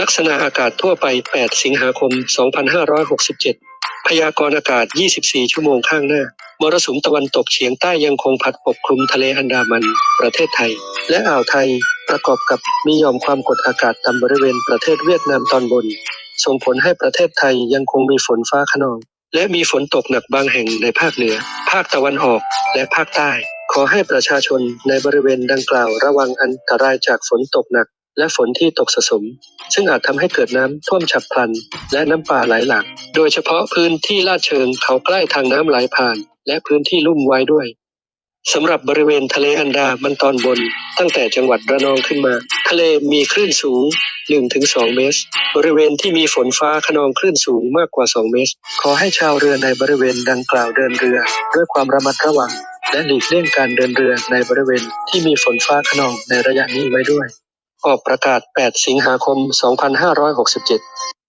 ลักษณะอากาศทั่วไป 8 สิงหาคม 2567 พยากรณ์อากาศ 24 ชั่วโมงข้างหน้า มรสุมตะวันตกเฉียงใต้ยังคงพัดปกคลุมทะเลอันดามัน ประเทศไทย และอ่าวไทย ประกอบกับมียอมความกดอากาศต่ำบริเวณประเทศเวียดนามตอนบน ส่งผลให้ประเทศไทยยังคงมีฝนฟ้าขนอง และมีฝนตกหนักบางแห่งในภาคเหนือ ภาคตะวันออก และภาคใต้ ขอให้ประชาชนในบริเวณดังกล่าวระวังอันตรายจากฝนตกหนัก และฝนที่ตกสะสม ซึ่งอาจทำให้เกิดน้ำท่วมฉับพลัน และน้ำป่าไหลหลากโดยเฉพาะพื้นที่ลาดเชิงเขาใกล้ทางน้ำไหลผ่าน และพื้นที่ลุ่มไว้ด้วยสำหรับบริเวณทะเลอันดามันตอนบน ตั้งแต่จังหวัดระนองขึ้นมา ทะเลมีคลื่นสูง 1-2 เมตร บริเวณที่มีฝนฟ้าขนองคลื่นสูงมากกว่า 2 เมตร ขอให้ชาวเรือในบริเวณดังกล่าวเดินเรือ ด้วยความระมัดระวัง และหลีกเลี่ยงการเดินเรือในบริเวณที่มีฝนฟ้าขนองในระยะนี้ไว้ด้วย ออกประกาศ 8 สิงหาคม 2567